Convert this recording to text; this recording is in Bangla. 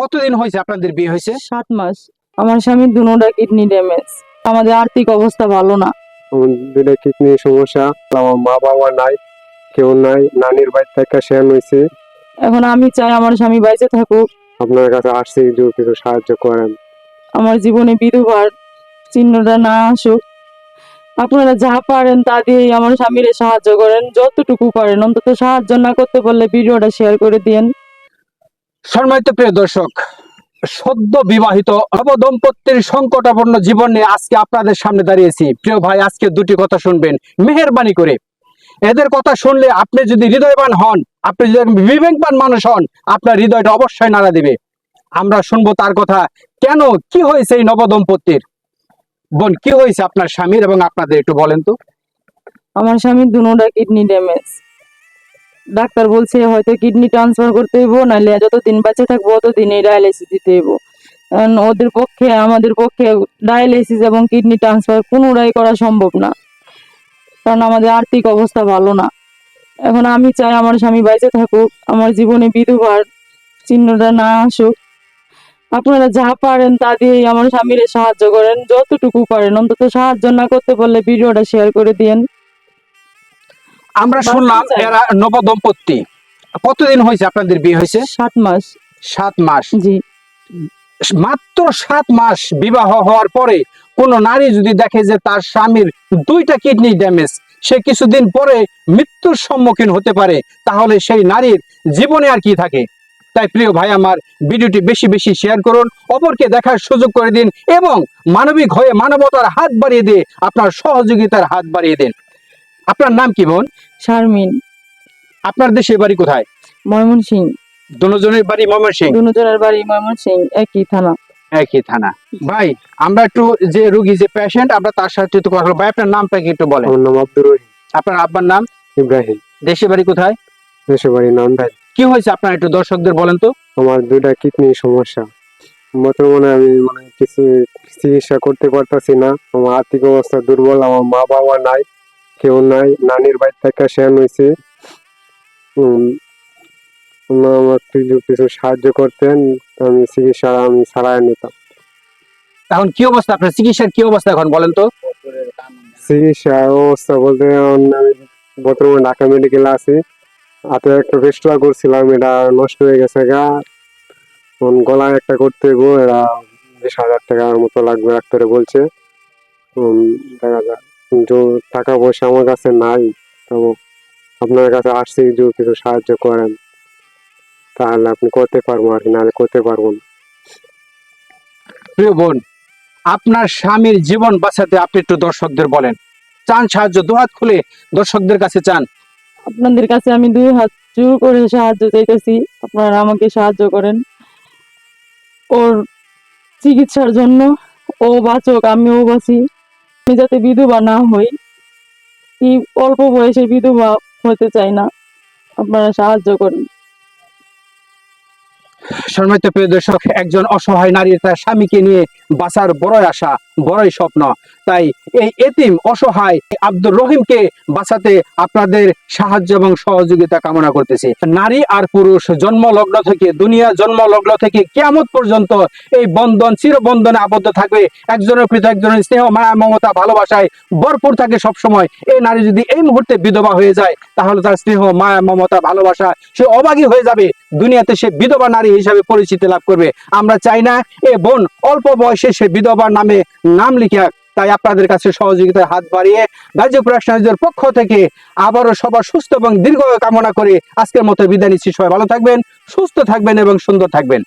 কতদিন হয়েছে আপনাদের বিয়ে হয়েছে? সাত মাস। আমার স্বামীর দুনোটা কিডনি ড্যামেজ। আমাদের আর্থিক অবস্থা ভালো না। আমার দুটা কিডনি সমস্যা। আমার মা বাবা নাই কেউ নাই নানির বাড়ি থেকে শেয়ার হয়েছে এখন আমি চাই আমার স্বামী বাইচে থাকুক। আপনার কাছে আসছি যদি কিছু সাহায্য করেন। আমার জীবনে বিধবার চিহ্নটা না আসুক। আপনারা যা পারেন তা দিয়েই আমার স্বামীরে সাহায্য করেন। যতটুকু পারেন অন্তত সাহায্য না করতে পারলে ভিডিওটা শেয়ার করে দিয়েন। সম্মানিত প্রিয় দর্শক, সদ্য বিবাহিত নবদম্পতির সংকটাপন্ন জীবন নিয়ে আজকে আপনাদের সামনে দাঁড়িয়েছি। প্রিয় ভাই, আজকে দুটি কথা শুনবেন, মেহেরবানি করে। এদের কথা শুনলে আপনি যদি হৃদয়বান হন, আপনি যদি বিবেকবান মানুষ হন, আপনার হৃদয়টা অবশ্যই নাড়া দিবে। আমরা শুনব তার কথা, কেন, কি হয়েছে এই নবদম্পতির? বোন, কি হয়েছে আপনার স্বামীর এবং আপনাদের একটু বলেন তো। আমার স্বামীর দুনোটা কিডনি ড্যামেজ। ডাক্তার বলছে হয়তো কিডনি ট্রান্সফার করতে হইব, নাহলে যতদিন বেঁচে থাকব ততদিন এই ডায়ালিসিস দিতে হইব। ওদের পক্ষে, আমাদের পক্ষে ডায়ালিসিস এবং কিডনি ট্রান্সফার কোনোটাই করা সম্ভব না। কারণ আমাদের আর্থিক অবস্থা ভালো না। এখন আমি চাই আমার স্বামী বেঁচে থাকুক, আমার জীবনে বিধবার চিহ্নটা না আসুক। আপনারা যা পারেন তা দিয়েই আমার স্বামীরে সাহায্য করেন, যতটুকু পারেন। অন্তত সাহায্য না করতে পারলে ভিডিওটা শেয়ার করে দিয়েন। আমরা শুনলাম। এরা নবদম্পতি কতদিন হয়েছে আপনাদের বিয়ে হয়েছে? সাত মাস। সাত মাস। জি। মাত্র সাত মাস বিবাহ হওয়ার পরে কোন নারী যদি দেখে যে তার স্বামীর দুইটা কিডনি ড্যামেজ সে কিছুদিন পরে মৃত্যুর সম্মুখীন হতে পারে তাহলে সেই নারীর জীবনে আর কি থাকে? তাই প্রিয় ভাই আমার ভিডিওটি বেশি বেশি শেয়ার করুন অপরকে দেখার সুযোগ করে দিন এবং মানবিক হয়ে মানবতার হাত বাড়িয়ে দিয়ে আপনার সহযোগিতার হাত বাড়িয়ে দিন। আপনার নাম কি বোন? শারমিন। আপনার দেশের বাড়ি কোথায়? ময়মনসিং দুজনের বাড়ি ময়মনসিং দুজনের বাড়ি ময়মনসিং একই থানা। একই থানা। ভাই আমরা একটু যে রুগী যে পেশেন্ট আমরা তার সাথে একটু কথা। ভাই আপনার নামটা কি একটু বলেন? আমার নাম আব্দুর রহিম। আপনার আব্বার নাম? ইব্রাহিম। দেশের বাড়ি কোথায়? দেশের বাড়ি নান্দাই। কি হয়েছে আপনার একটু দর্শকদের বলেন তো? আমার দুইটা কিডনি সমস্যা। বর্তমানে আমি মানে কিছু চিকিৎসা করতে পারতাছি না। আমার আর্থিক অবস্থা দুর্বল আমার মা বাবা নাই। কেউ নাই নানির বাড়ি থেকে শেয়ার হয়েছে আমাকে কিছু সাহায্য করতেন আমি চিকিৎসা আমি ছাড়াই নিতাম। এখন কি অবস্থা? আপনার চিকিৎসার কি অবস্থা এখন বলেন তো? চিকিৎসা অবস্থা বলতে বর্তমানে ঢাকা মেডিকেলে আছি। হাতে একটা ফেস্টুয়া করছিলাম এটা নষ্ট হয়ে গেছে গা। এখন গলায় একটা করতে হইব এরা বিশ হাজার টাকার মতো লাগবে ডাক্তারে বলছে। দেখা যাক। কিন্তু টাকা পয়সা আমার কাছে নাই। তবু আপনার কাছে আসছি যদি কিছু সাহায্য করেন তাহলে আপনি করতে পারব আর কি নাহলে করতে পারব না। প্রিয় বোন আপনার স্বামীর জীবন বাঁচাতে আপনি একটু দর্শকদের বলেন। চান সাহায্য দুহাত খুলে দর্শকদের কাছে চান। আপনাদের কাছে আমি দুই হাত জোর করে সাহায্য চাইতেছি আপনারা আমাকে সাহায্য করেন। ওর চিকিৎসার জন্য ও বাঁচক আমিও বাঁচি। আমি যাতে বিধবা না হই এই অল্প বয়সে বিধবা হতে চাই না, আপনারা সাহায্য করেন। সম্মানিত প্রিয় দর্শক, একজন অসহায় নারীর তার স্বামীকে নিয়ে বাঁচার বড় আশা। বড়ই স্বপ্ন। তাই এই এতিম, অসহায় আব্দুর রহিমকে বাঁচাতে আপনাদের সাহায্য এবং সহযোগিতা কামনা করতেছি। নারী আর পুরুষ জন্ম লগ্ন থেকে, দুনিয়া জন্ম লগ্ন থেকে কেয়ামত পর্যন্ত এই বন্ধন চিরবন্ধনে আবদ্ধ থাকবে। একজনের প্রতি একজনের স্নেহ, মায়া, মমতা, ভালোবাসায় ভরপুর থাকে সব সময় এই নারী যদি এই মুহূর্তে বিধবা হয়ে যায়, তাহলে তার স্নেহ, মায়া, মমতা, ভালোবাসা সে অবাগী হয়ে যাবে। দুনিয়াতে সে বিধবা নারী হিসাবে পরিচিতি লাভ করবে। আমরা চাই না, এ বোন অল্প বয়সে সে বিধবা নামে নাম লিখে তাই আপনাদের কাছে সহযোগিতার হাত বাড়িয়ে গাজীপুর প্রশাসনের পক্ষ থেকে আবারও সবার সুস্থ এবং দীর্ঘ কামনা করে আজকের মতো বিদায় নিচ্ছি। সবাই ভালো থাকবেন, সুস্থ থাকবেন এবং সুন্দর থাকবেন।